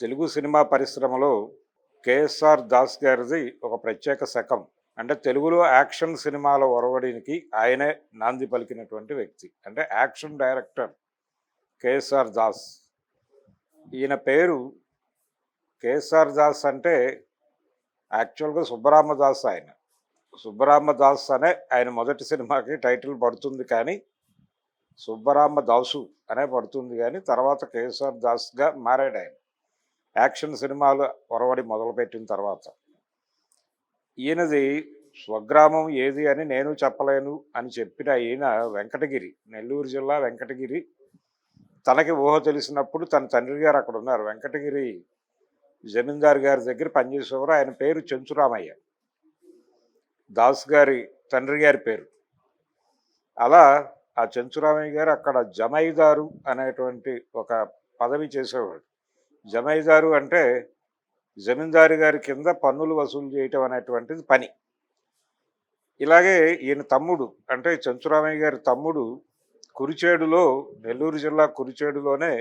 Telugu cinema పరిశ్రమలో KSR Das గారిది ఒక ప్రత్యేక శకం. అంటే తెలుగులో యాక్షన్ సినిమాల ఒరవడికి ఆయనే నాంది పలికినటువంటి వ్యక్తి. అంటే యాక్షన్ డైరెక్టర్ కేఎస్ఆర్ దాస్. ఈయన పేరు కేఎస్ఆర్ దాస్ అంటే యాక్చువల్గా సుబ్బరామదాస్ ఆయన. సుబ్బరామదాస్ అనే ఆయన మొదటి సినిమాకి టైటిల్ పడుతుంది కానీ సుబ్బరామదాసు అనే పడుతుంది కానీ తర్వాత కేఎస్ఆర్ దాస్గా మారాడు ఆయన. యాక్షన్ సినిమాలు ఒరవడి మొదలుపెట్టిన తర్వాత ఈయనది స్వగ్రామం ఏది అని నేను చెప్పలేను అని చెప్పిన ఈయన వెంకటగిరి నెల్లూరు జిల్లా వెంకటగిరి. తనకి ఊహ తెలిసినప్పుడు తన తండ్రి గారు అక్కడ ఉన్నారు. వెంకటగిరి జమీందార్ గారి దగ్గర పనిచేసేవారు. ఆయన పేరు చెంచురామయ్య. దాస్ గారి తండ్రి గారి పేరు. అలా ఆ చెంచురామయ్య గారు అక్కడ జమైదారు అనేటువంటి ఒక పదవి చేసేవాడు. జమైదారు అంటే జమీందారు గారి కింద పన్నులు వసూలు చేయటం అనేటువంటిది పని. ఇలాగే ఈయన తమ్ముడు అంటే చంచురామయ్య గారి తమ్ముడు కురిచేడులో నెల్లూరు జిల్లా కురిచేడులోనే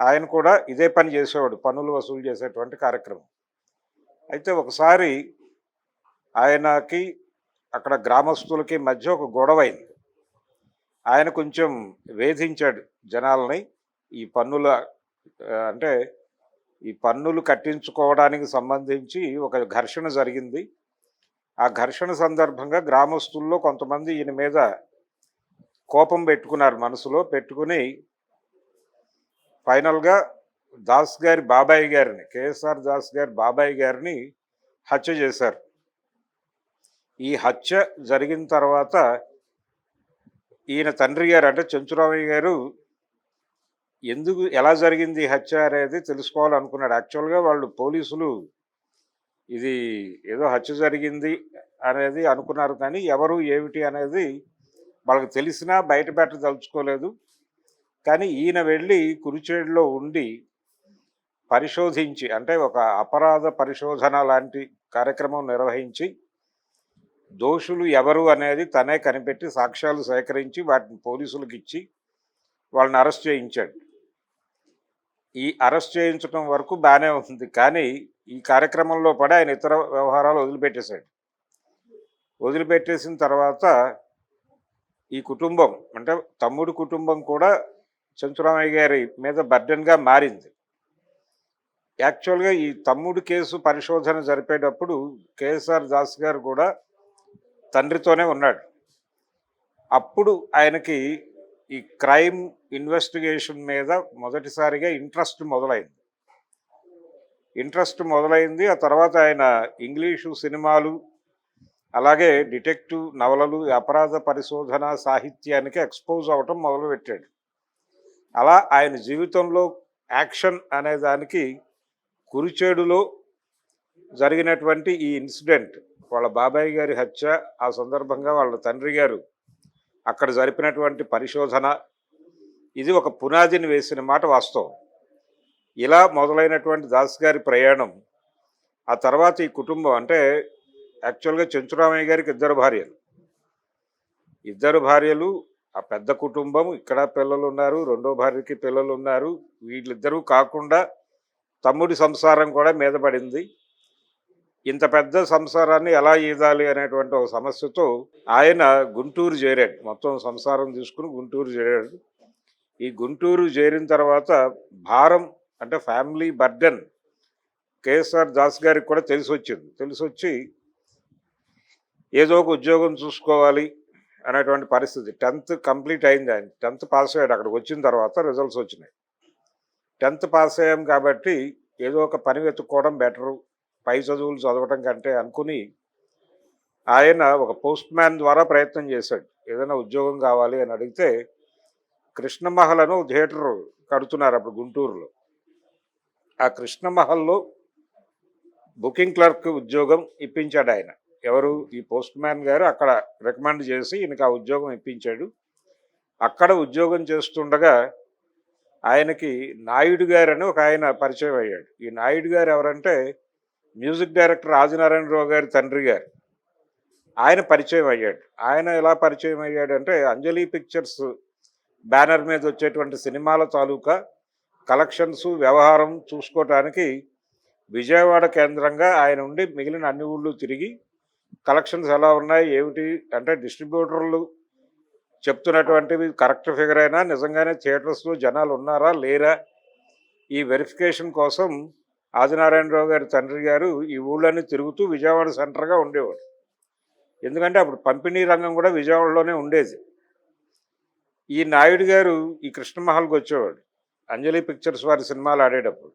ఆయన కూడా ఇదే పని చేసేవాడు పన్నులు వసూలు చేసేటువంటి కార్యక్రమం. అయితే ఒకసారి ఆయనకి అక్కడ గ్రామస్తులకి మధ్య ఒక గొడవ అయింది. ఆయన కొంచెం వేధించాడు జనాలని ఈ పన్నుల అంటే ఈ పన్నులు కట్టించుకోవడానికి సంబంధించి ఒక ఘర్షణ జరిగింది. ఆ ఘర్షణ సందర్భంగా గ్రామస్తుల్లో కొంతమంది ఈయన మీద కోపం పెట్టుకున్నారు మనసులో. పెట్టుకుని ఫైనల్గా దాస్ గారి బాబాయ్ గారిని కేఎస్ఆర్ దాస్ గారి బాబాయ్ గారిని హత్య చేశారు. ఈ హత్య జరిగిన తర్వాత ఈయన తండ్రి గారు అంటే చెంచురామయ్య గారు ఎందుకు ఎలా జరిగింది హత్య అనేది తెలుసుకోవాలనుకున్నాడు. యాక్చువల్గా వాళ్ళు పోలీసులు ఇది ఏదో హత్య జరిగింది అనేది అనుకున్నారు కానీ ఎవరు ఏమిటి అనేది వాళ్ళకి తెలిసినా బయట పెట్టదలుచుకోలేదు కానీ ఈయన వెళ్ళి కురిచేడులో ఉండి పరిశోధించి అంటే ఒక అపరాధ పరిశోధన లాంటి కార్యక్రమం నిర్వహించి దోషులు ఎవరు అనేది తనే కనిపెట్టి సాక్ష్యాలు సేకరించి వాటిని పోలీసులకు ఇచ్చి వాళ్ళని అరెస్ట్ చేయించాడు. ఈ అరెస్ట్ చేయించడం వరకు బాగానే ఉంది. కానీ ఈ కార్యక్రమంలో పడి ఆయన ఇతర వ్యవహారాలు వదిలిపెట్టేశాడు. వదిలిపెట్టేసిన తర్వాత ఈ కుటుంబం అంటే తమ్ముడి కుటుంబం కూడా చంచురామయ్య గారి మీద బర్డెన్గా మారింది. యాక్చువల్గా ఈ తమ్ముడు కేసు పరిశోధన జరిపేటప్పుడు కేఎస్ఆర్ దాస్ గారు కూడా తండ్రితోనే ఉన్నాడు. అప్పుడు ఆయనకి ఈ క్రైమ్ ఇన్వెస్టిగేషన్ మీద మొదటిసారిగా ఇంట్రెస్ట్ మొదలైంది. ఇంట్రెస్ట్ మొదలైంది ఆ తర్వాత ఆయన ఇంగ్లీషు సినిమాలు అలాగే డిటెక్టివ్ నవలలు అపరాధ పరిశోధన సాహిత్యానికి ఎక్స్పోజ్ అవటం మొదలుపెట్టాడు. అలా ఆయన జీవితంలో యాక్షన్ అనే దానికి కురిచేడులో జరిగినటువంటి ఈ ఇన్సిడెంట్ వాళ్ళ బాబాయ్ గారి హత్య ఆ సందర్భంగా వాళ్ళ తండ్రి గారు అక్కడ జరిపినటువంటి పరిశోధన ఇది ఒక పునాదిని వేసిన మాట వాస్తవం. ఇలా మొదలైనటువంటి దాస్ గారి ప్రయాణం ఆ తర్వాత ఈ కుటుంబం అంటే యాక్చువల్గా చెంచురామయ్య గారికి ఇద్దరు భార్యలు. ఇద్దరు భార్యలు ఆ పెద్ద కుటుంబం ఇక్కడ పిల్లలు ఉన్నారు రెండో భార్యకి పిల్లలు ఉన్నారు వీళ్ళిద్దరూ కాకుండా తమ్ముడి సంసారం కూడా మీద పడింది. ఇంత పెద్ద సంసారాన్ని ఎలా ఈదాలి అనేటువంటి ఒక సమస్యతో ఆయన గుంటూరు చేరాడు. మొత్తం సంసారం తీసుకుని గుంటూరు చేరాడు. ఈ గుంటూరు చేరిన తర్వాత భారం అంటే ఫ్యామిలీ బర్డెన్ కేఎస్ఆర్ దాస్ గారికి కూడా తెలిసి వచ్చింది. తెలిసి వచ్చి ఏదో ఒక ఉద్యోగం చూసుకోవాలి అనేటువంటి పరిస్థితి. టెన్త్ కంప్లీట్ అయింది ఆయన. టెన్త్ పాస్ అయ్యాడు. అక్కడికి వచ్చిన తర్వాత రిజల్ట్స్ వచ్చినాయి. టెన్త్ పాస్ అయ్యాం కాబట్టి ఏదో ఒక పని వెతుక్కోవడం బెటరు. పై చదువులు చదవటం కంటే అనుకుని ఆయన ఒక పోస్ట్ మ్యాన్ ద్వారా ప్రయత్నం చేశాడు. ఏదైనా ఉద్యోగం కావాలి అని అడిగితే కృష్ణమహల్ అని థియేటర్ కడుతున్నారు అప్పుడు గుంటూరులో. ఆ కృష్ణమహల్లో బుకింగ్ క్లర్క్ ఉద్యోగం ఇప్పించాడు ఆయన. ఎవరు? ఈ పోస్ట్ మ్యాన్ గారు అక్కడ రికమెండ్ చేసి ఈయనకి ఆ ఉద్యోగం ఇప్పించాడు. అక్కడ ఉద్యోగం చేస్తుండగా ఆయనకి నాయుడు గారు అని ఒక ఆయన పరిచయం అయ్యాడు. ఈ నాయుడు గారు ఎవరంటే మ్యూజిక్ డైరెక్టర్ ఆదినారాయణరావు గారి తండ్రి గారు. ఆయన పరిచయం అయ్యాడు. ఆయన ఎలా పరిచయం అయ్యాడు అంటే అంజలి పిక్చర్స్ బ్యానర్ మీద వచ్చేటువంటి సినిమాల తాలూకా కలెక్షన్స్ వ్యవహారం చూసుకోవటానికి విజయవాడ కేంద్రంగా ఆయన ఉండి మిగిలిన అన్ని ఊళ్ళు తిరిగి కలెక్షన్స్ ఎలా ఉన్నాయి ఏమిటి అంటే డిస్ట్రిబ్యూటర్లు చెప్తున్నటువంటివి కరెక్ట్ ఫిగర్ అయినా నిజంగానే థియేటర్స్లో జనాలు ఉన్నారా లేరా? ఈ వెరిఫికేషన్ కోసం ఆదినారాయణరావు గారి తండ్రి గారు ఈ ఊళ్ళన్నీ తిరుగుతూ విజయవాడ సెంటర్గా ఉండేవాడు. ఎందుకంటే అప్పుడు పంపిణీ రంగం కూడా విజయవాడలోనే ఉండేది. ఈ నాయుడు గారు ఈ కృష్ణమహల్కి వచ్చేవాడు. అంజలి పిక్చర్స్ వారి సినిమాలు ఆడేటప్పుడు.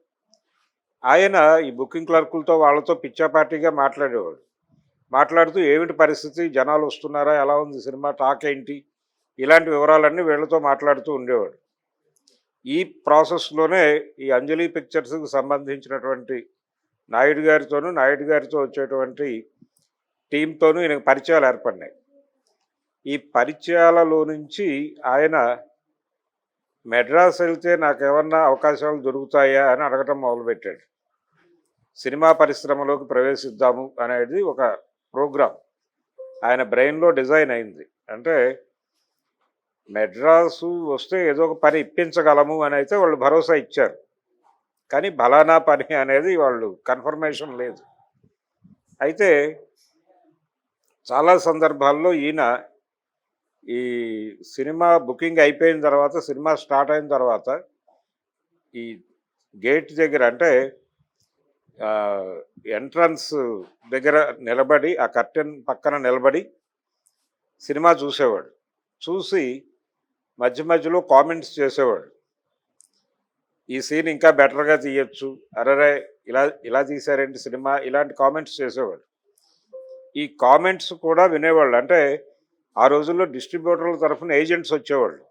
ఆయన ఈ బుకింగ్ క్లర్కులతో వాళ్ళతో పిచ్చాపార్టీగా మాట్లాడేవాడు. మాట్లాడుతూ ఏమిటి పరిస్థితి? జనాలు వస్తున్నారా? ఎలా ఉంది? సినిమా టాక్ ఏంటి? ఇలాంటి వివరాలన్నీ వీళ్ళతో మాట్లాడుతూ ఉండేవాడు. ఈ ప్రాసెస్లోనే ఈ అంజలి పిక్చర్స్కి సంబంధించినటువంటి నాయుడు గారితోనూ నాయుడు గారితో వచ్చేటువంటి టీంతోనూ ఈయనకు పరిచయాలు ఏర్పడినాయి. ఈ పరిచయాలలో నుంచి ఆయన మెడ్రాస్ వెళ్తే నాకు ఏమన్నా అవకాశాలు దొరుకుతాయా అని అడగటం మొదలుపెట్టాడు. సినిమా పరిశ్రమలోకి ప్రవేశిద్దాము అనేది ఒక ప్రోగ్రాం. ఆయన బ్రెయిన్లో డిజైన్ అయింది. అంటే మెడ్రాసు వస్తే ఏదో ఒక పని ఇప్పించగలము అని అయితే వాళ్ళు భరోసా ఇచ్చారు. కానీ బలానా పని అనేది వాళ్ళు కన్ఫర్మేషన్ లేదు. అయితే చాలా సందర్భాల్లో ఈయన ఈ సినిమా బుకింగ్ అయిపోయిన తర్వాత సినిమా స్టార్ట్ అయిన తర్వాత ఈ గేట్ దగ్గర అంటే ఎంట్రన్స్ దగ్గర నిలబడి ఆ కర్టెన్ పక్కన నిలబడి సినిమా చూసేవాడు. చూసి మధ్య మధ్యలో కామెంట్స్ చేసేవాడు. ఈ సీన్ ఇంకా బెటర్గా తీయచ్చు. అరరే ఇలా ఇలా తీశారేంటి సినిమా? ఇలాంటి కామెంట్స్ చేసేవాడు. ఈ కామెంట్స్ కూడా వినేవాళ్ళు. అంటే ఆ రోజుల్లో డిస్ట్రిబ్యూటర్ల తరఫున ఏజెంట్స్ వచ్చేవాళ్ళు.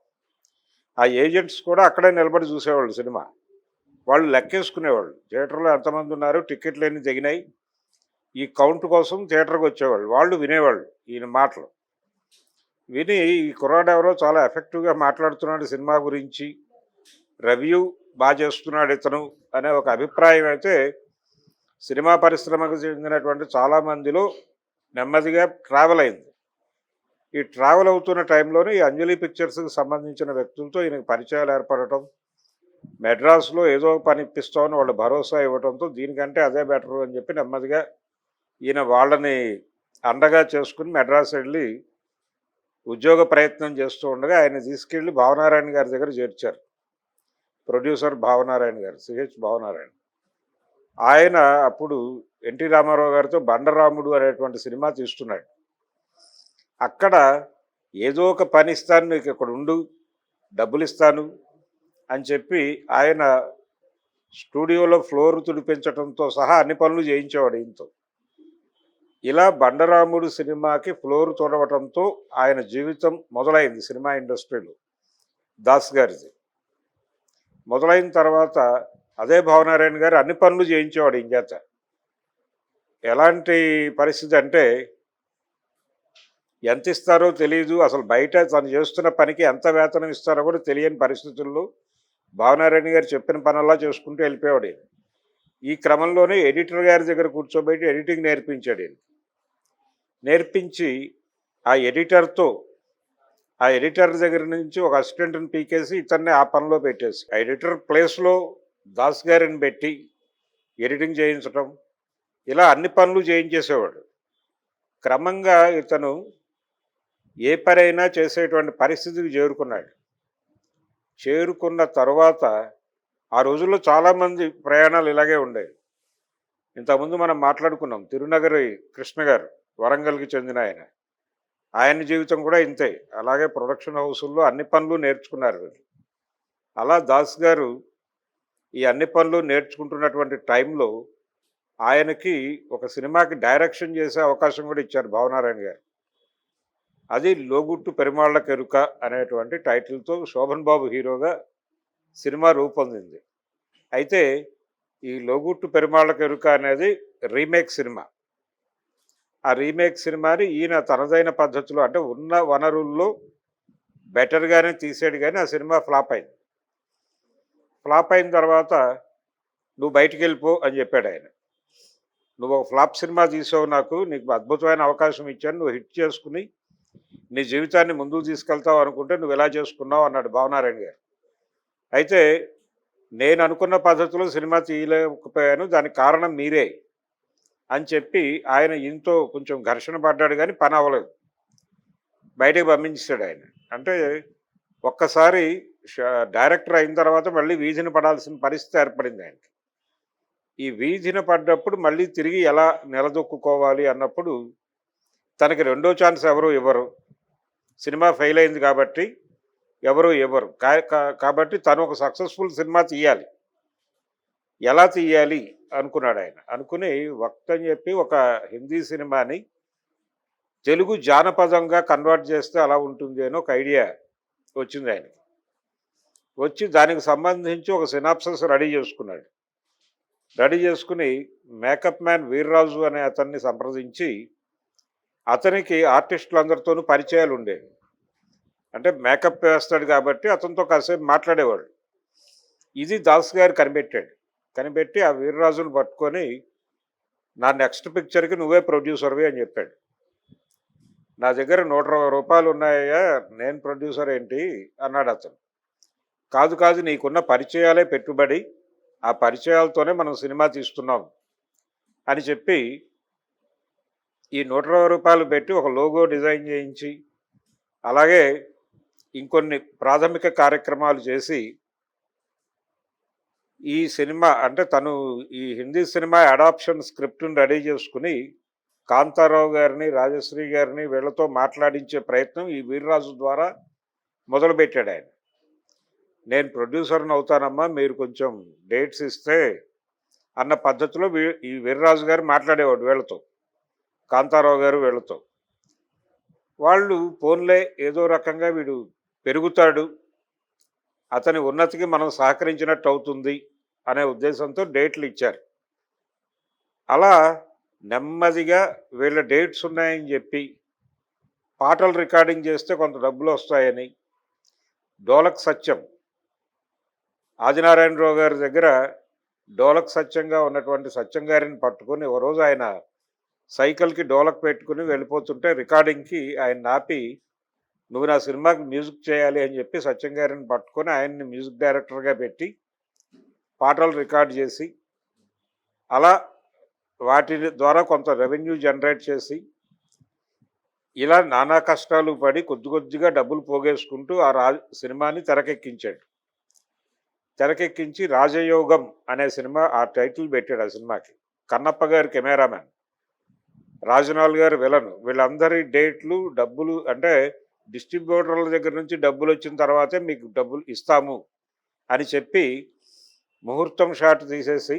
ఆ ఏజెంట్స్ కూడా అక్కడే నిలబడి చూసేవాళ్ళు సినిమా. వాళ్ళు లెక్కేసుకునేవాళ్ళు. థియేటర్లో ఎంతమంది ఉన్నారు? టికెట్లు ఎన్ని తెగినాయి? ఈ కౌంట్ కోసం థియేటర్కి వచ్చేవాళ్ళు. వాళ్ళు వినేవాళ్ళు ఈయన మాటలు. విని ఈ కుర్రాడు ఎవరో చాలా ఎఫెక్టివ్గా మాట్లాడుతున్నాడు సినిమా గురించి. రివ్యూ బాగా చేస్తున్నాడు ఇతను అనే ఒక అభిప్రాయం అయితే సినిమా పరిశ్రమకు చెందినటువంటి చాలామందిలో నెమ్మదిగా ట్రావెల్ అయింది. ఈ ట్రావెల్ అవుతున్న టైంలోనే ఈ అంజలి పిక్చర్స్కి సంబంధించిన వ్యక్తులతో ఈయనకు పరిచయాలు ఏర్పడటం మెడ్రాస్లో ఏదో పని ఇప్పిస్తామని వాళ్ళు భరోసా ఇవ్వడంతో దీనికంటే అదే బెటర్ అని చెప్పి నెమ్మదిగా ఈయన వాళ్ళని అండగా చేసుకుని మెడ్రాస్ వెళ్ళి ఉద్యోగ ప్రయత్నం చేస్తూ ఉండగా ఆయన తీసుకెళ్ళి భావనారాయణ గారి దగ్గర చేర్చారు. ప్రొడ్యూసర్ భావనారాయణ గారు సిహెచ్ భావనారాయణ. ఆయన అప్పుడు ఎన్టీ రామారావు గారితో బండరాముడు అనేటువంటి సినిమా తీస్తున్నాడు. అక్కడ ఏదో ఒక పని ఇస్తాను నీకు ఇక్కడ ఉండు డబ్బులు ఇస్తాను అని చెప్పి ఆయన స్టూడియోలో ఫ్లోర్ తుడిపించడంతో సహా అన్ని పనులు చేయించేవాడు ఈయనతో. ఇలా బండరాముడు సినిమాకి ఫ్లోర్ తుడవటంతో ఆయన జీవితం మొదలైంది సినిమా ఇండస్ట్రీలో. దాస్ గారిది. మొదలైన తర్వాత అదే భావనారాయణ గారు అన్ని పనులు చేయించేవాడు ఇంకేత ఎలాంటి పరిస్థితి అంటే ఎంత ఇస్తారో తెలియదు అసలు బయట తను చేస్తున్న పనికి ఎంత వేతనం ఇస్తారో కూడా తెలియని పరిస్థితుల్లో భావనారాయణ గారు చెప్పిన పనల్లా చేసుకుంటూ వెళ్ళిపోయాడు ఈ క్రమంలోనే ఎడిటర్ గారి దగ్గర కూర్చోబెట్టి ఎడిటింగ్ నేర్పించాడు నేర్పించి ఆ ఎడిటర్తో ఆ ఎడిటర్ దగ్గర నుంచి ఒక అసిస్టెంట్ని పీకేసి ఇతన్ని ఆ పనిలో పెట్టేసి ఆ ఎడిటర్ ప్లేస్లో దాస్ గారిని పెట్టి ఎడిటింగ్ చేయించడం ఇలా అన్ని పనులు చేయించేసేవాడు. క్రమంగా ఇతను ఏ పనైనా చేసేటువంటి పరిస్థితికి చేరుకున్నాడు. చేరుకున్న తర్వాత ఆ రోజుల్లో చాలామంది ప్రయాణాలు ఇలాగే ఉండేవి. ఇంతకుముందు మనం మాట్లాడుకున్నాం తిరునగరి కృష్ణ గారు వరంగల్కి చెందిన ఆయన. ఆయన జీవితం కూడా ఇంతే. అలాగే ప్రొడక్షన్ హౌసుల్లో అన్ని పనులు నేర్చుకున్నారు వీళ్ళు. అలా దాస్ గారు ఈ అన్ని పనులు నేర్చుకుంటున్నటువంటి టైంలో ఆయనకి ఒక సినిమాకి డైరెక్షన్ చేసే అవకాశం కూడా ఇచ్చారు భావనారాయణ గారు. అది లోగుట్టు పెరుమాళ్ళ కెరుక అనేటువంటి టైటిల్తో శోభన్ బాబు హీరోగా సినిమా రూపొందింది. అయితే ఈ లోగుట్టు పెరుమాళ్ళ కెరుక అనేది రీమేక్ సినిమా. ఆ రీమేక్ సినిమాని ఈయన తనదైన పద్ధతిలో అంటే ఉన్న వనరుల్లో బెటర్గానే తీసాడు కానీ ఆ సినిమా ఫ్లాప్ అయింది. ఫ్లాప్ అయిన తర్వాత నువ్వు బయటికి వెళ్ళిపో అని చెప్పాడు ఆయన. నువ్వు ఒక ఫ్లాప్ సినిమా తీసావు నాకు నీకు అద్భుతమైన అవకాశం ఇచ్చాను నువ్వు హిట్ చేసుకుని నీ జీవితాన్ని ముందుకు తీసుకెళ్తావు అనుకుంటే నువ్వు ఎలా చేసుకున్నావు అన్నాడు భావనారాయణ గారు. అయితే నేను అనుకున్న పద్ధతిలో సినిమా తీయలేకపోయాను దానికి కారణం మీరే. అని చెప్పి ఆయన ఇంతో కొంచెం ఘర్షణ పడ్డాడు కానీ పని అవ్వలేదు. బయటకు పంపించాడు ఆయన. అంటే ఒక్కసారి డైరెక్టర్ అయిన తర్వాత మళ్ళీ వీధిని పడాల్సిన పరిస్థితి ఏర్పడింది ఆయనకి. ఈ వీధిన పడ్డప్పుడు మళ్ళీ తిరిగి ఎలా నిలదొక్కుకోవాలి అన్నప్పుడు తనకి రెండో ఛాన్స్ ఎవరు ఇవ్వరు. సినిమా ఫెయిల్ అయింది కాబట్టి ఎవరు ఇవ్వరు. కా- కా- కాబట్టి తను ఒక సక్సెస్ఫుల్ సినిమా తీయాలి. ఎలా తీయాలి అనుకున్నాడు ఆయన. అనుకుని వక్త అని చెప్పి ఒక హిందీ సినిమాని తెలుగు జానపదంగా కన్వర్ట్ చేస్తే అలా ఉంటుంది అని ఒక ఐడియా వచ్చింది ఆయనకి. వచ్చి దానికి సంబంధించి ఒక సినాప్సస్ రెడీ చేసుకున్నాడు. రెడీ చేసుకుని మేకప్ మ్యాన్ వీర్రాజు అనే అతన్ని సంప్రదించి అతనికి ఆర్టిస్టులందరితోనూ పరిచయాలు ఉండేవి. అంటే మేకప్ వేస్తాడు కాబట్టి అతనితో కాసేపు మాట్లాడేవాడు ఇది దాస్ గారు కనిపెట్టాడు. కనిపెట్టి ఆ వీర్రాజును పట్టుకొని నా నెక్స్ట్ పిక్చర్కి నువ్వే ప్రొడ్యూసర్వి అని చెప్పాడు. నా దగ్గర నూట రూపాయలు ఉన్నాయా నేను ప్రొడ్యూసర్ ఏంటి? అన్నాడు అతను. కాదు కాదు నీకున్న పరిచయాలే పెట్టుబడి ఆ పరిచయాలతోనే మనం సినిమా తీస్తున్నాం అని చెప్పి ఈ నూట రూపాయలు పెట్టి ఒక లోగో డిజైన్ చేయించి అలాగే ఇంకొన్ని ప్రాథమిక కార్యక్రమాలు చేసి ఈ సినిమా అంటే తను ఈ హిందీ సినిమా అడాప్షన్ స్క్రిప్ట్ని రెడీ చేసుకుని కాంతారావు గారిని రాజశ్రీ గారిని వీళ్ళతో మాట్లాడించే ప్రయత్నం ఈ వీర్రాజు ద్వారా మొదలుపెట్టాడు ఆయన. నేను ప్రొడ్యూసర్ని అవుతానమ్మా మీరు కొంచెం డేట్స్ ఇస్తే అన్న పద్ధతిలో వీ- ఈ వీర్రాజు గారు మాట్లాడేవాడు వీళ్ళతో కాంతారావు గారు వీళ్ళతో. వాళ్ళు ఫోన్లే ఏదో రకంగా వీడు పెరుగుతాడు అతని ఉన్నతికి మనం సహకరించినట్టు అవుతుంది అనే ఉద్దేశంతో డేట్లు ఇచ్చారు. అలా నెమ్మదిగా వీళ్ళ డేట్స్ ఉన్నాయని చెప్పి పాటలు రికార్డింగ్ చేస్తే కొంత డబ్బులు వస్తాయని డోలక్ సత్యం. ఆదినారాయణరావు గారి దగ్గర డోలక్ సత్యంగా ఉన్నటువంటి సత్యం గారిని పట్టుకొని ఓ రోజు ఆయన సైకిల్కి డోలక్ పెట్టుకుని వెళ్ళిపోతుంటే రికార్డింగ్కి ఆయన నాపి నువ్వు నా సినిమాకి మ్యూజిక్ చేయాలి అని చెప్పి సత్యం గారిని పట్టుకొని ఆయన్ని మ్యూజిక్ డైరెక్టర్గా పెట్టి పాటలు రికార్డ్ చేసి అలా వాటి ద్వారా కొంత రెవెన్యూ జనరేట్ చేసి ఇలా నానా కష్టాలు పడి కొద్ది కొద్దిగా డబ్బులు పోగేసుకుంటూ ఆ రా సినిమాని తెరకెక్కించాడు. తెరకెక్కించి రాజయోగం అనే సినిమా ఆ టైటిల్ పెట్టాడు ఆ సినిమాకి. కన్నప్ప గారి కెమెరామెన్ రాజనాల్ గారు విలను. వీళ్ళందరి డేట్లు డబ్బులు అంటే డిస్ట్రిబ్యూటర్ల దగ్గర నుంచి డబ్బులు వచ్చిన తర్వాతే మీకు డబ్బులు ఇస్తాము అని చెప్పి ముహూర్తం షాట్ తీసేసి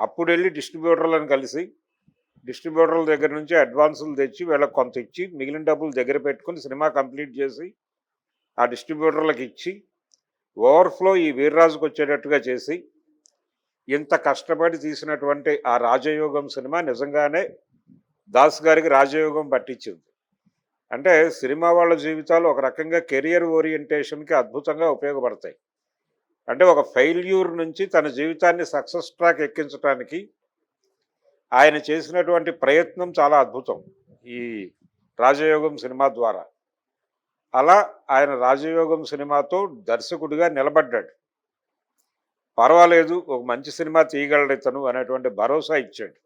అప్పుడు వెళ్ళి డిస్ట్రిబ్యూటర్లను కలిసి డిస్ట్రిబ్యూటర్ల దగ్గర నుంచి అడ్వాన్సులు తెచ్చి వీళ్ళకి కొంత ఇచ్చి మిగిలిన డబ్బులు దగ్గర పెట్టుకుని సినిమా కంప్లీట్ చేసి ఆ డిస్ట్రిబ్యూటర్లకు ఇచ్చి ఓవర్ఫ్లో ఈ వీర్రాజుకు వచ్చేటట్టుగా చేసి ఇంత కష్టపడి తీసినటువంటి ఆ రాజయోగం సినిమా నిజంగానే దాస్ గారికి రాజయోగం పట్టించింది. అంటే సినిమా వాళ్ళ జీవితాలు ఒక రకంగా కెరియర్ ఓరియంటేషన్కి అద్భుతంగా ఉపయోగపడతాయి. అంటే ఒక ఫెయిల్యూర్ నుంచి తన జీవితాన్ని సక్సెస్ ట్రాక్ ఎక్కించడానికి ఆయన చేసినటువంటి ప్రయత్నం చాలా అద్భుతం ఈ రాజయోగం సినిమా ద్వారా. అలా ఆయన రాజయోగం సినిమాతో దర్శకుడిగా నిలబడ్డాడు. పర్వాలేదు ఒక మంచి సినిమా తీయగలడు ఇతను అనేటువంటి భరోసా ఇచ్చాడు.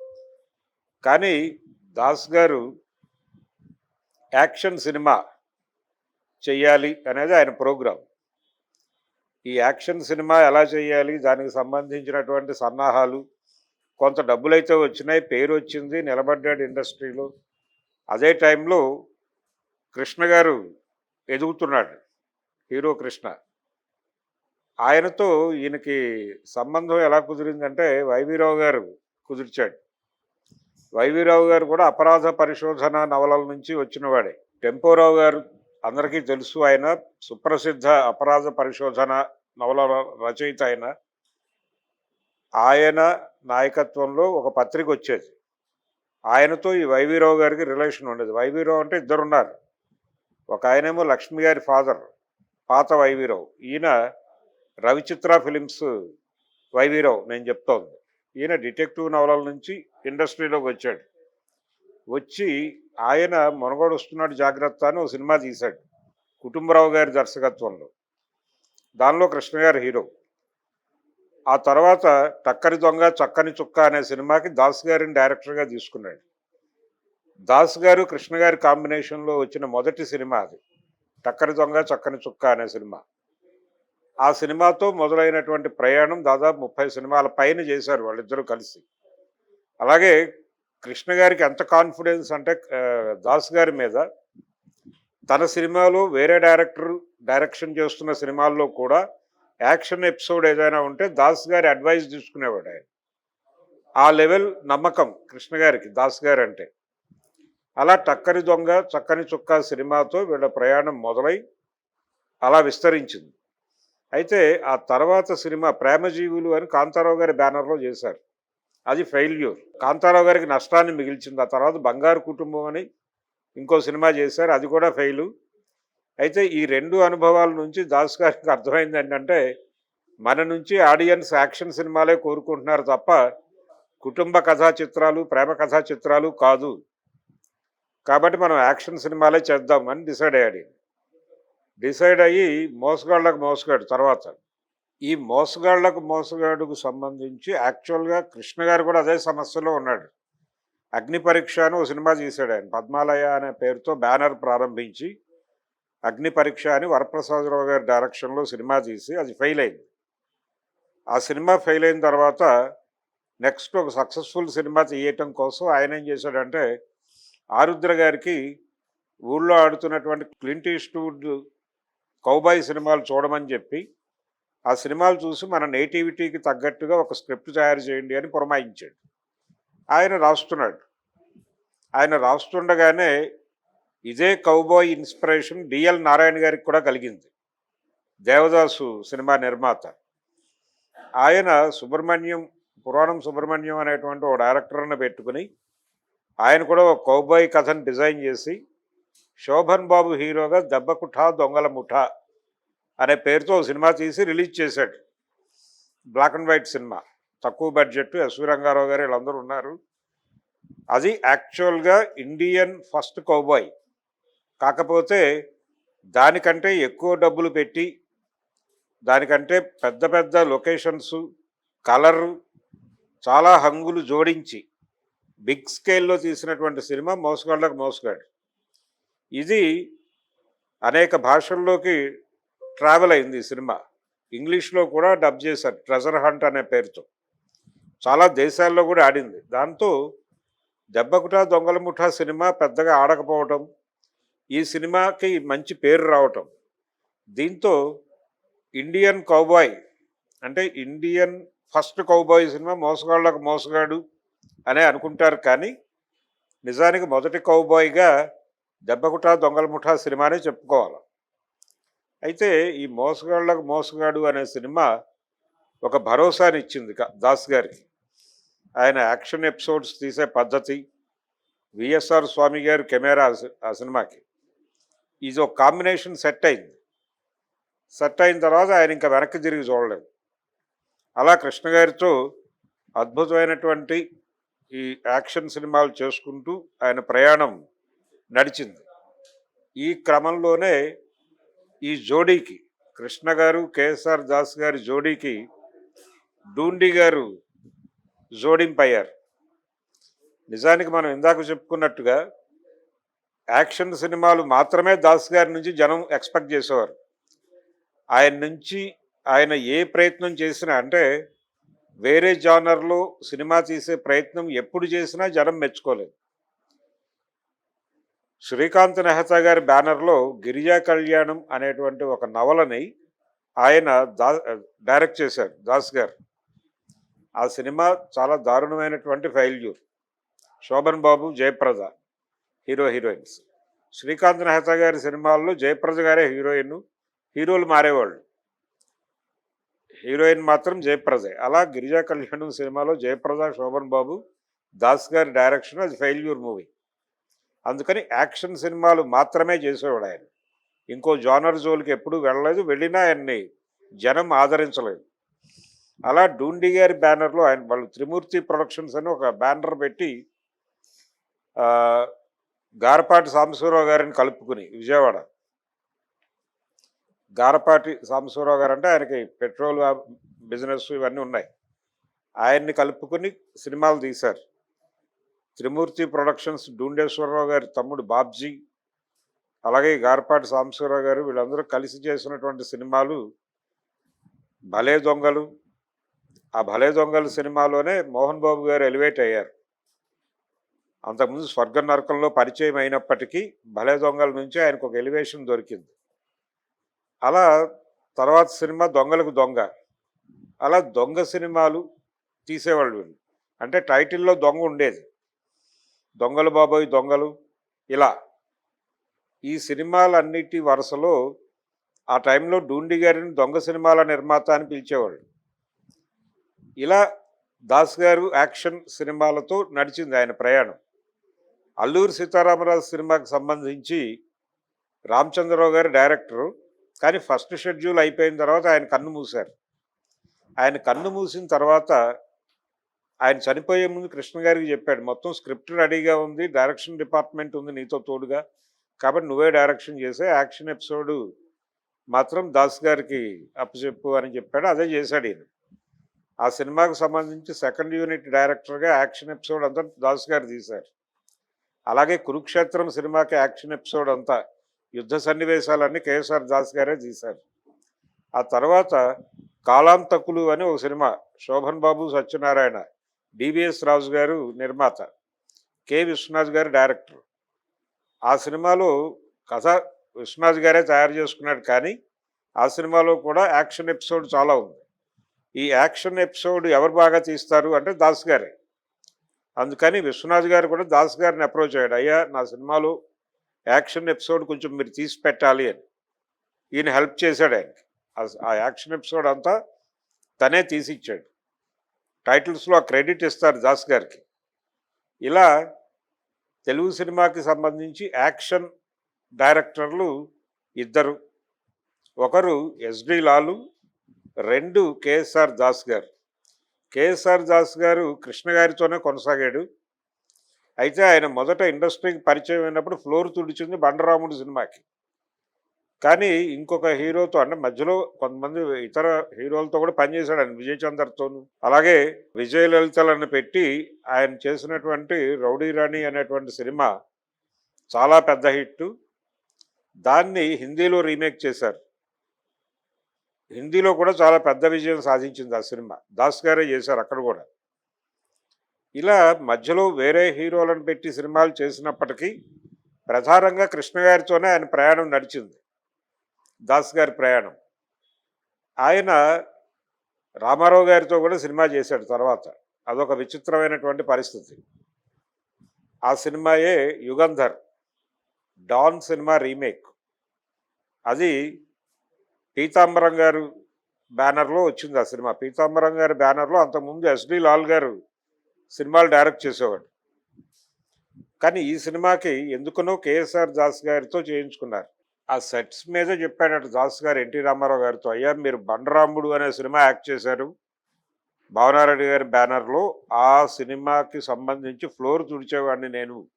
కానీ దాస్ గారు యాక్షన్ సినిమా చెయ్యాలి అనేది ఆయన ప్రోగ్రాం. ఈ యాక్షన్ సినిమా ఎలా చేయాలి దానికి సంబంధించినటువంటి సన్నాహాలు కొంత డబ్బులైతే వచ్చినాయి పేరు వచ్చింది నిలబడ్డాడు ఇండస్ట్రీలో. అదే టైంలో కృష్ణ గారు ఎదుగుతున్నాడు హీరో కృష్ణ. ఆయనతో ఈయనకి సంబంధం ఎలా కుదిరిందంటే వైవీరావు గారు కుదిర్చాడు. వైవీరావు గారు కూడా అపరాధ పరిశోధన నవలల నుంచి వచ్చినవాడే. టెంపోరావు గారు అందరికీ తెలుసు ఆయన సుప్రసిద్ధ అపరాధ పరిశోధన నవల రచయిత ఆయన. ఆయన నాయకత్వంలో ఒక పత్రిక వచ్చేది. ఆయనతో ఈ వైవీరావు గారికి రిలేషన్ ఉండేది. వైవీరావు అంటే ఇద్దరున్నారు. ఒక ఆయనేమో లక్ష్మి గారి ఫాదర్ పాత వైవీరావు. ఈయన రవిచిత్ర ఫిలిమ్స్ వైవీరావు నేను చెప్తోంది. ఈయన డిటెక్టివ్ నవలల నుంచి ఇండస్ట్రీలోకి వచ్చాడు. వచ్చి ఆయన మునగోడు వస్తున్నాడు జాగ్రత్త అని ఒక సినిమా తీశాడు కుటుంబరావు గారి దర్శకత్వంలో. దానిలో కృష్ణ గారు హీరో. ఆ తర్వాత టక్కరి దొంగ చక్కని చుక్క అనే సినిమాకి దాస్ గారిని డైరెక్టర్గా తీసుకున్నాడు. దాస్ గారు కృష్ణ గారి కాంబినేషన్లో వచ్చిన మొదటి సినిమా అది. టక్కరి దొంగ చక్కని చుక్క అనే సినిమా. ఆ సినిమాతో మొదలైనటువంటి ప్రయాణం దాదాపు ముప్పై సినిమాల పైన చేశారు వాళ్ళిద్దరూ కలిసి. అలాగే కృష్ణ గారికి ఎంత కాన్ఫిడెన్స్ అంటే దాస్ గారి మీద తన సినిమాలో వేరే డైరెక్టర్ డైరెక్షన్ చేస్తున్న సినిమాల్లో కూడా యాక్షన్ ఎపిసోడ్ ఏదైనా ఉంటే దాస్ గారి అడ్వైస్ తీసుకునేవాడు ఆయన. ఆ లెవెల్ నమ్మకం కృష్ణ గారికి దాస్ గారు అంటే. అలా టక్కని దొంగ చక్కని చుక్క సినిమాతో వీళ్ళ ప్రయాణం మొదలై అలా విస్తరించింది. అయితే ఆ తర్వాత సినిమా ప్రేమజీవులు అని కాంతారావు గారి బ్యానర్లో చేశారు. అది ఫెయిల్యూర్. కాంతారావు గారికి నష్టాన్ని మిగిల్చింది. ఆ తర్వాత బంగారు కుటుంబం అని ఇంకో సినిమా చేశారు. అది కూడా ఫెయిలు. అయితే ఈ రెండు అనుభవాల నుంచి దాస్ గారికి అర్థమైంది ఏంటంటే మన నుంచి ఆడియన్స్ యాక్షన్ సినిమాలే కోరుకుంటున్నారు తప్ప కుటుంబ కథా చిత్రాలు ప్రేమ కథా చిత్రాలు కాదు. కాబట్టి మనం యాక్షన్ సినిమాలే చేద్దాం అని డిసైడ్ అయ్యాడు డిసైడ్ అయ్యి మోసగాళ్ళకు మోసగాడు తర్వాత ఈ మోసగాళ్ళకు మోసగాడుకు సంబంధించి యాక్చువల్గా కృష్ణ గారు కూడా అదే సమస్యలో ఉన్నాడు. అగ్ని పరీక్ష అని ఓ సినిమా చేశాడు ఆయన. పద్మాలయ అనే పేరుతో బ్యానర్ ప్రారంభించి అగ్ని పరీక్ష అని వరప్రసాదరావు గారి డైరెక్షన్లో సినిమా తీసి అది ఫెయిల్ అయింది. ఆ సినిమా ఫెయిల్ అయిన తర్వాత నెక్స్ట్ ఒక సక్సెస్ఫుల్ సినిమా తీయటం కోసం ఆయన ఏం చేశాడంటే ఆరుద్ర గారికి ఊళ్ళో ఆడుతున్నటువంటి క్లింట్ ఈస్ట్వుడ్ కౌబాయ్ సినిమాలు చూడమని చెప్పి ఆ సినిమాలు చూసి మన నేటివిటీకి తగ్గట్టుగా ఒక స్క్రిప్ట్ తయారు చేయండి అని పురమాయించాడు. ఆయన రాస్తున్నాడు. ఆయన రాస్తుండగానే ఇదే కౌబాయ్ ఇన్స్పిరేషన్ డిఎల్ నారాయణ గారికి కూడా కలిగింది. దేవదాసు సినిమా నిర్మాత. ఆయన సుబ్రహ్మణ్యం పురాణం సుబ్రహ్మణ్యం అనేటువంటి ఒక డైరెక్టర్ని పెట్టుకుని ఆయన కూడా ఒక కౌబాయ్ కథను డిజైన్ చేసి శోభన్ బాబు హీరోగా దెబ్బకుఠా దొంగల ముఠా అనే పేరుతో సినిమా తీసి రిలీజ్ చేశాడు. Black and white cinema. తక్కువ బడ్జెట్ ఎస్వి రంగారావు గారు వీళ్ళందరూ ఉన్నారు. అది యాక్చువల్గా ఇండియన్ ఫస్ట్ కౌబాయ్. కాకపోతే దానికంటే ఎక్కువ డబ్బులు పెట్టి దానికంటే పెద్ద పెద్ద లొకేషన్స్ కలరు చాలా హంగులు జోడించి బిగ్ స్కేల్లో తీసినటువంటి సినిమా మోసగాళ్ళకు మోసగాడు. ఇది అనేక భాషల్లోకి ట్రావెల్ అయింది ఈ సినిమా. ఇంగ్లీష్లో కూడా డబ్ చేశారు. ట్రెజర్ హంట్ అనే పేరుతో. చాలా దేశాల్లో కూడా ఆడింది. దాంతో దెబ్బకుట దొంగల ముఠా సినిమా పెద్దగా ఆడకపోవటం ఈ సినిమాకి మంచి పేరు రావటం దీంతో ఇండియన్ కౌబాయ్ అంటే Indian first cowboy cinema Mosagallaku Mosagadu అనే అనుకుంటారు కానీ నిజానికి మొదటి కౌబాయ్గా దెబ్బకుట దొంగల ముఠా సినిమానే చెప్పుకోవాలి. అయితే ఈ మోసగాళ్ళకు మోసగాడు అనే సినిమా ఒక భరోసాని ఇచ్చింది దాస్ గారికి. ఆయన యాక్షన్ ఎపిసోడ్స్ తీసే పద్ధతి విఎస్ఆర్ స్వామి గారి కెమెరా ఆ సినిమాకి. ఇది ఒక కాంబినేషన్ సెట్ అయింది. సెట్ అయిన తర్వాత ఆయన ఇంకా వెనక్కి తిరిగి చూడలేదు. అలా కృష్ణ గారితో అద్భుతమైనటువంటి ఈ యాక్షన్ సినిమాలు చేసుకుంటూ ఆయన ప్రయాణం నడిచింది. ఈ క్రమంలోనే ఈ జోడీకి కృష్ణ గారు కేఎస్ఆర్ దాస్ గారి జోడీకి డూండి గారు జోడింపయ్యారు. నిజానికి మనం ఇందాక చెప్పుకున్నట్టుగా యాక్షన్ సినిమాలు మాత్రమే దాస్ గారి నుంచి జనం ఎక్స్పెక్ట్ చేసేవారు. ఆయన నుంచి ఆయన ఏ ప్రయత్నం చేసినా అంటే వేరే జానర్లో సినిమా తీసే ప్రయత్నం ఎప్పుడు చేసినా జనం మెచ్చుకోలేదు. శ్రీకాంత్ నెహతా గారి బ్యానర్లో గిరిజా కళ్యాణం అనేటువంటి ఒక నవలని ఆయన దా డైరెక్ట్ చేశారు దాస్ గారు. ఆ సినిమా చాలా దారుణమైనటువంటి failure. Sobhan Babu Jayaprada hero heroines. Srikanth Nahata గారి సినిమాల్లో జయప్రద గారే హీరోయిన్ హీరోలు మారేవాళ్ళు. హీరోయిన్ మాత్రం జయప్రదే. అలా గిరిజా కళ్యాణం సినిమాలో జయప్రద శోభన్ బాబు దాస్ గారి డైరెక్షన్ అది ఫెయిల్యూర్ మూవీ. అందుకని యాక్షన్ సినిమాలు మాత్రమే చేసేవాడు ఆయన. ఇంకో జానర్ జోలికి ఎప్పుడూ వెళ్ళలేదు వెళ్ళినా ఆయన్ని జనం ఆదరించలేదు. అలా డూండి గారి బ్యానర్లో ఆయన వాళ్ళు త్రిమూర్తి ప్రొడక్షన్స్ అని ఒక బ్యానర్ పెట్టి గారపాటి సాంబశివరావు గారిని కలుపుకుని విజయవాడ. గారపాటి సాంబశివరావు గారు అంటే ఆయనకి పెట్రోల్ బిజినెస్ ఇవన్నీ ఉన్నాయి. ఆయన్ని కలుపుకుని సినిమాలు తీశారు. త్రిమూర్తి ప్రొడక్షన్స్ డూండేశ్వరరావు గారి తమ్ముడు బాబ్జీ అలాగే గార్పాటి సాంబశివరావు గారు వీళ్ళందరూ కలిసి చేసినటువంటి సినిమాలు భలే దొంగలు. ఆ భలే దొంగలు సినిమాలోనే మోహన్ బాబు గారు ఎలివేట్ అయ్యారు. అంతకుముందు స్వర్గ నరకంలో పరిచయం అయినప్పటికీ భలే దొంగల నుంచి ఆయనకు ఒక ఎలివేషన్ దొరికింది. అలా తర్వాత సినిమా దొంగలకు దొంగ. అలా దొంగ సినిమాలు తీసేవాళ్ళు వీళ్ళు. అంటే టైటిల్లో దొంగ ఉండేది. దొంగలు బాబోయ్ దొంగలు. ఇలా. ఈ సినిమాలన్నిటి వరుసలో ఆ టైంలో డూండి గారిని దొంగ సినిమాల నిర్మాత అని పిలిచేవాళ్ళు. ఇలా దాస్ గారు యాక్షన్ సినిమాలతో నడిచింది ఆయన ప్రయాణం. అల్లూరు సీతారామరాజు సినిమాకి సంబంధించి రామచంద్రరావు గారు డైరెక్టరు కానీ ఫస్ట్ షెడ్యూల్ అయిపోయిన తర్వాత ఆయన కన్ను మూశారు. ఆయన కన్ను మూసిన తర్వాత ఆయన చనిపోయే ముందు కృష్ణ గారికి చెప్పాడు మొత్తం స్క్రిప్ట్ రెడీగా ఉంది డైరెక్షన్ డిపార్ట్మెంట్ ఉంది నీతో తోడుగా. కాబట్టి నువ్వే డైరెక్షన్ చేసే యాక్షన్ ఎపిసోడ్ మాత్రం దాస్ గారికి అప్పచెప్పు అని చెప్పాడు. అదే చేశాడు ఈయన. ఆ సినిమాకు సంబంధించి సెకండ్ యూనిట్ డైరెక్టర్గా యాక్షన్ ఎపిసోడ్ అంతా దాస్ గారు తీశారు. అలాగే కురుక్షేత్రం సినిమాకి యాక్షన్ ఎపిసోడ్ అంతా యుద్ధ సన్నివేశాలన్నీ కేఎస్ఆర్ దాస్ గారే తీశారు. ఆ తర్వాత కాలాంతకులు అని ఒక సినిమా శోభన్ బాబు సత్యనారాయణ. డివిఎస్ రాజు గారు నిర్మాత కె విశ్వనాథ్ గారు డైరెక్టర్. ఆ సినిమాలో కథ విశ్వనాథ్ గారే తయారు చేసుకున్నాడు కానీ ఆ సినిమాలో కూడా యాక్షన్ ఎపిసోడ్ చాలా ఉంది. ఈ యాక్షన్ ఎపిసోడ్ ఎవరు బాగా తీస్తారు అంటే దాస్ గారే. అందుకని విశ్వనాథ్ గారు కూడా దాస్ గారిని అప్రోచ్ అయ్యాడు. అయ్యా నా సినిమాలో యాక్షన్ ఎపిసోడ్ కొంచెం మీరు తీసి పెట్టాలి అని. ఈయన హెల్ప్ చేశాడు ఆయనకి. ఆ- ఆ యాక్షన్ ఎపిసోడ్ అంతా తనే తీసిచ్చాడు. టైటిల్స్లో క్రెడిట్ ఇస్తారు దాస్ గారికి. ఇలా తెలుగు సినిమాకి సంబంధించి యాక్షన్ డైరెక్టర్లు ఇద్దరు. ఒకరు ఎస్డి లాలు రెండు కేఎస్ఆర్ దాస్ గారు. కేఎస్ఆర్ దాస్ గారు కృష్ణ గారితోనే కొనసాగాడు. అయితే ఆయన మొదట ఇండస్ట్రీకి పరిచయం అయినప్పుడు ఫ్లోర్ తుడిచింది బండరాముడు సినిమాకి. కానీ ఇంకొక హీరోతో అంటే మధ్యలో కొంతమంది ఇతర హీరోలతో కూడా పనిచేశాడు ఆయన విజయ్ చందర్తోను అలాగే విజయలలితలను పెట్టి ఆయన చేసినటువంటి రౌడీ రాణి అనేటువంటి సినిమా చాలా పెద్ద హిట్ దాన్ని హిందీలో రీమేక్ చేశారు. హిందీలో కూడా చాలా పెద్ద విజయం సాధించింది ఆ సినిమా. దాస్ గారే చేశారు అక్కడ కూడా. ఇలా మధ్యలో వేరే హీరోలను పెట్టి సినిమాలు చేసినప్పటికీ ప్రధానంగా కృష్ణ గారితోనే ఆయన ప్రయాణం నడిచింది. దాస్ గారి ప్రయాణం. ఆయన రామారావు గారితో కూడా సినిమా చేశాడు తర్వాత. అదొక విచిత్రమైనటువంటి పరిస్థితి. ఆ సినిమాయే యుగంధర్ డాన్ సినిమా రీమేక్. అది పీతాంబరం గారు బ్యానర్లో వచ్చింది ఆ సినిమా. పీతాంబరం గారి బ్యానర్లో అంతకుముందు ఎస్డి లాల్ గారు సినిమాలు డైరెక్ట్ చేసేవాడు కానీ ఈ సినిమాకి ఎందుకనో కేఎస్ఆర్ దాస్ గారితో చేయించుకున్నారు. ఆ సెట్స్ మీద చెప్పాడట దాస్ గారు ఎన్టీ రామారావు గారితో అయ్యా మీరు బండరాముడు అనే సినిమా యాక్ట్ చేశారు. భావనారెడ్డి గారి బ్యానర్లో ఆ సినిమాకి సంబంధించి ఫ్లోర్ తుడిచేవాడిని నేను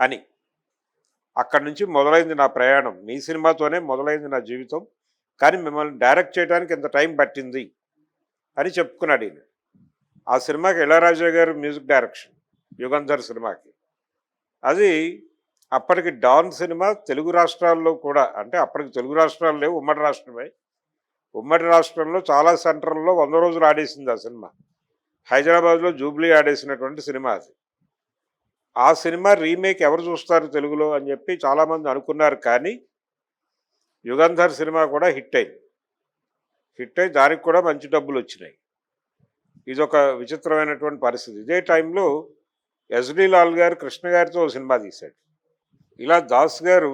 అని. అక్కడి నుంచి మొదలైంది నా ప్రయాణం. మీ సినిమాతోనే మొదలైంది నా జీవితం. కానీ మిమ్మల్ని డైరెక్ట్ చేయడానికి ఇంత టైం పట్టింది అని చెప్పుకున్నాడు ఈయన. ఆ సినిమాకి ఇళరాజా గారు మ్యూజిక్ డైరెక్షన్ యుగంధర్ సినిమాకి. అది అప్పటికి డాన్ సినిమా తెలుగు రాష్ట్రాల్లో కూడా అంటే అప్పటికి తెలుగు రాష్ట్రాలు లేవు ఉమ్మడి రాష్ట్రమే. ఉమ్మడి రాష్ట్రంలో చాలా సెంటర్లలో వంద రోజులు ఆడేసింది ఆ సినిమా. హైదరాబాద్లో జూబ్లీ ఆడేసినటువంటి సినిమా అది. ఆ సినిమా రీమేక్ ఎవరు చూస్తారు తెలుగులో అని చెప్పి చాలామంది అనుకున్నారు కానీ యుగంధర్ సినిమా కూడా హిట్ అయింది హిట్ అయి దానికి కూడా మంచి డబ్బులు వచ్చినాయి. ఇదొక విచిత్రమైనటువంటి పరిస్థితి. ఇదే టైంలో ఎస్డి లాల్ గారు కృష్ణ గారితో సినిమా తీశాడు. ఇలా దాస్ గారు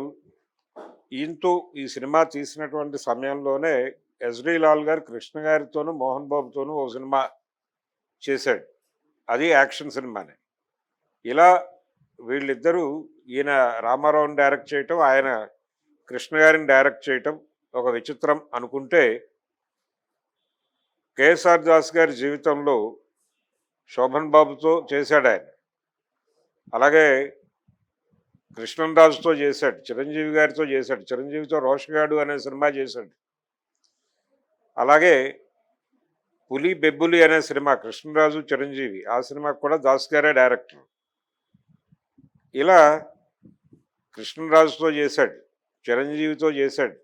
ఈయంతో ఈ సినిమా తీసినటువంటి సమయంలోనే ఎస్డి లాల్ గారు కృష్ణ గారితోనూ మోహన్ బాబుతోనూ ఓ సినిమా చేశాడు. అది యాక్షన్ సినిమానే. ఇలా వీళ్ళిద్దరూ ఈయన రామారావుని డైరెక్ట్ చేయటం ఆయన కృష్ణ గారిని డైరెక్ట్ చేయటం ఒక విచిత్రం అనుకుంటే కేఎస్ఆర్ దాస్ గారి జీవితంలో శోభన్ బాబుతో చేశాడు ఆయన. అలాగే కృష్ణరాజుతో చేశాడు చిరంజీవి గారితో చేశాడు చిరంజీవితో రోషగాడు అనే సినిమా చేశాడు. అలాగే పులి బెబ్బులి అనే సినిమా కృష్ణరాజు చిరంజీవి ఆ సినిమాకు కూడా దాస్ గారే డైరెక్టర్. ఇలా కృష్ణరాజుతో చేశాడు చిరంజీవితో చేశాడు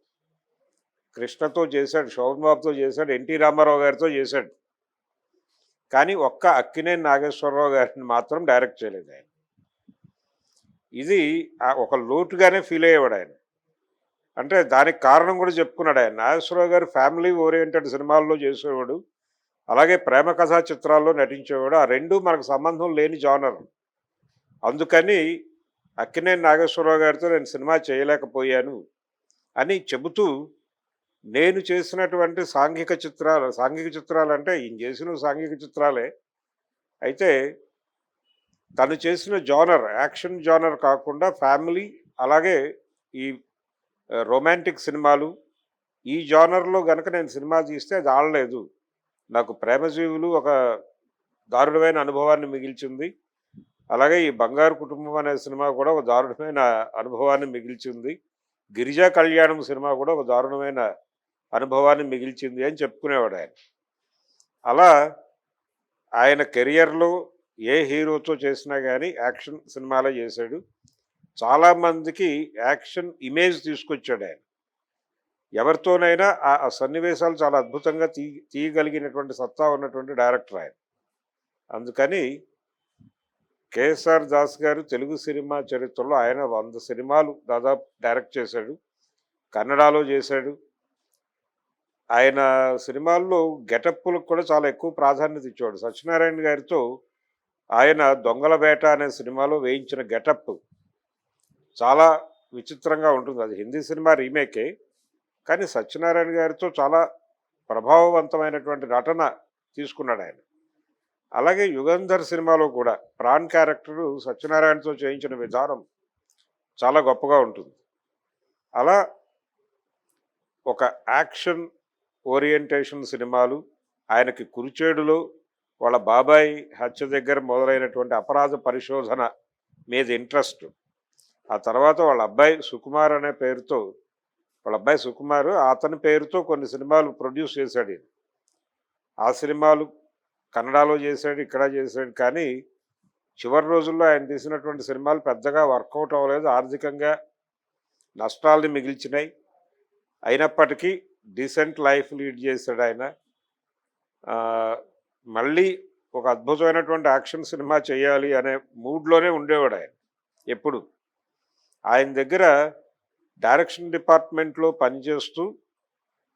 కృష్ణతో చేశాడు శోభన్ బాబుతో చేశాడు ఎన్టీ రామారావు గారితో చేశాడు. కానీ ఒక్క అక్కినే నాగేశ్వరరావు గారిని మాత్రం డైరెక్ట్ చేయలేదు ఆయన. ఇది ఒక లోటుగానే ఫీల్ అయ్యేవాడు ఆయన. అంటే దానికి కారణం కూడా చెప్పుకున్నాడు ఆయన. నాగేశ్వరరావు గారు ఫ్యామిలీ ఓరియంటెడ్ సినిమాల్లో చేసేవాడు. అలాగే ప్రేమ కథా చిత్రాల్లో నటించేవాడు. ఆ రెండు మనకు సంబంధం లేని జానర్. అందుకని అక్కినేని నాగేశ్వరరావు గారితో నేను సినిమా చేయలేకపోయాను అని చెబుతూ నేను చేసినటువంటి సాంఘిక చిత్రాలు సాంఘిక చిత్రాలు అంటే ఈయన చేసిన సాంఘిక చిత్రాలే. అయితే తను చేసిన జానర్ యాక్షన్ జానర్ కాకుండా ఫ్యామిలీ అలాగే ఈ రొమాంటిక్ సినిమాలు ఈ జానర్లో గనక నేను సినిమా తీస్తే అది ఆడలేదు. నాకు ప్రేమజీవులు ఒక దారుణమైన అనుభవాన్ని మిగిల్చింది. అలాగే ఈ బంగారు కుటుంబం అనే సినిమా కూడా ఒక దారుణమైన అనుభవాన్ని మిగిల్చింది. గిరిజా కళ్యాణం సినిమా కూడా ఒక దారుణమైన అనుభవాన్ని మిగిల్చింది అని చెప్పుకునేవాడు ఆయన. అలా ఆయన కెరియర్లో ఏ హీరోతో చేసినా కానీ యాక్షన్ సినిమాలో చేశాడు. చాలామందికి యాక్షన్ ఇమేజ్ తీసుకొచ్చాడు ఆయన. ఎవరితోనైనా ఆ ఆ సన్నివేశాలు చాలా అద్భుతంగా తీ తీయగలిగినటువంటి సత్తా ఉన్నటువంటి డైరెక్టర్ ఆయన. అందుకని కేఎస్ఆర్ దాస్ గారు తెలుగు సినిమా చరిత్రలో ఆయన వంద సినిమాలు దాదాపు డైరెక్ట్ చేశాడు. కన్నడలో చేశాడు. ఆయన సినిమాల్లో గెటప్పులకు కూడా చాలా ఎక్కువ ప్రాధాన్యత ఇచ్చేవాడు. సత్యనారాయణ గారితో ఆయన దొంగల వేట అనే సినిమాలో వేయించిన గెటప్ చాలా విచిత్రంగా ఉంటుంది. అది హిందీ సినిమా రీమేకే. కానీ సత్యనారాయణ గారితో చాలా ప్రభావవంతమైనటువంటి నటన తీసుకున్నాడు ఆయన. అలాగే యుగంధర్ సినిమాలో కూడా ప్రాణ్ క్యారెక్టరు సత్యనారాయణతో చేయించిన విధానం చాలా గొప్పగా ఉంటుంది. అలా ఒక యాక్షన్ ఓరియంటేషన్ సినిమాలు ఆయనకి కురిచేడులో వాళ్ళ బాబాయ్ హత్య దగ్గర మొదలైనటువంటి అపరాధ పరిశోధన మీద ఇంట్రెస్ట్. ఆ తర్వాత వాళ్ళ అబ్బాయి సుకుమార్ అనే పేరుతో వాళ్ళ అబ్బాయి సుకుమార్ అతని పేరుతో కొన్ని సినిమాలు ప్రొడ్యూస్ చేశాడు ఆ సినిమాలు కన్నడలో చేశాడు ఇక్కడ చేశాడు కానీ చివరి రోజుల్లో ఆయన తీసినటువంటి సినిమాలు పెద్దగా వర్కౌట్ అవ్వలేదు. ఆర్థికంగా నష్టాలని మిగిల్చినాయి. అయినప్పటికీ డీసెంట్ లైఫ్ లీడ్ చేశాడు ఆయన. మళ్ళీ ఒక అద్భుతమైనటువంటి యాక్షన్ సినిమా చేయాలి అనే మూడ్లోనే ఉండేవాడు ఆయన ఎప్పుడు. ఆయన దగ్గర డైరెక్షన్ డిపార్ట్మెంట్లో పనిచేస్తూ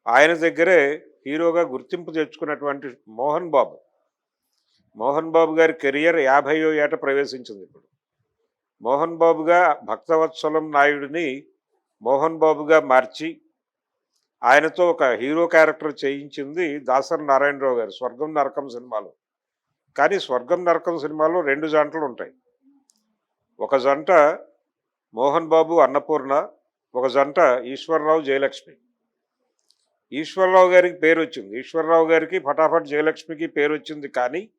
ఆయన దగ్గరే హీరోగా గుర్తింపు తెచ్చుకున్నటువంటి మోహన్ బాబు. మోహన్ బాబు గారి కెరియర్ యాభైయో ఏట ప్రవేశించింది ఇప్పుడు. మోహన్ బాబుగా భక్తవత్సలం నాయుడిని మోహన్ బాబుగా మార్చి ఆయనతో ఒక హీరో క్యారెక్టర్ చేయించింది దాసరి నారాయణరావు గారు స్వర్గం నరకం సినిమాలో. కానీ స్వర్గం నరకం సినిమాలో రెండు జంటలు ఉంటాయి. ఒక జంట మోహన్ బాబు అన్నపూర్ణ ఒక జంట ఈశ్వరరావు జయలక్ష్మి. ఈశ్వరరావు గారికి పేరు వచ్చింది. ఈశ్వరరావు గారికి ఫటాఫట్ జయలక్ష్మికి పేరు వచ్చింది కానీ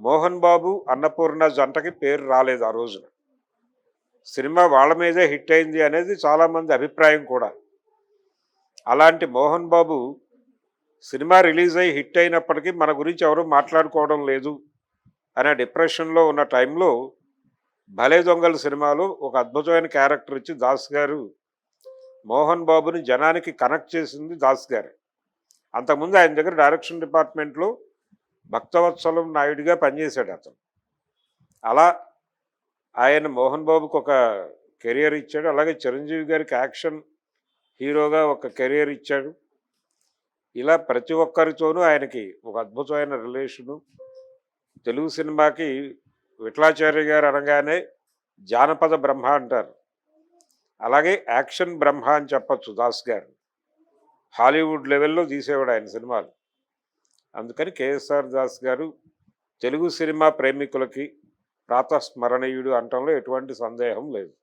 మోహన్ బాబు అన్నపూర్ణ జంటకి పేరు రాలేదు ఆ రోజున. సినిమా వాళ్ళ మీదే హిట్ అయింది అనేది చాలామంది అభిప్రాయం కూడా. అలాంటి మోహన్ బాబు సినిమా రిలీజ్ అయ్యి హిట్ అయినప్పటికీ మన గురించి ఎవరు మాట్లాడుకోవడం లేదు అనే డిప్రెషన్లో ఉన్న టైంలో భలే దొంగల సినిమాలో ఒక అద్భుతమైన క్యారెక్టర్ ఇచ్చి దాస్ గారు మోహన్ బాబుని జనానికి కనెక్ట్ చేసింది దాస్ గారు. అంతకుముందు ఆయన దగ్గర డైరెక్షన్ డిపార్ట్మెంట్లో భక్తవత్సలం నాయుడిగా పనిచేశాడు అతను. అలా ఆయన మోహన్ బాబుకు ఒక కెరియర్ ఇచ్చాడు అలాగే చిరంజీవి గారికి యాక్షన్ హీరోగా ఒక కెరియర్ ఇచ్చాడు. ఇలా ప్రతి ఒక్కరితోనూ ఆయనకి ఒక అద్భుతమైన రిలేషను. తెలుగు సినిమాకి విఠలాచార్య గారు అనగానే జానపద బ్రహ్మ అంటారు. అలాగే యాక్షన్ బ్రహ్మ అని చెప్పచ్చు దాస్ గారు. హాలీవుడ్ లెవెల్లో తీసేవాడు ఆయన సినిమాలు. అందుకని కేఎస్ఆర్ దాస్ గారు తెలుగు సినిమా ప్రేమికులకి ప్రాతస్మరణీయుడు అనటంలో ఎటువంటి సందేహం లేదు.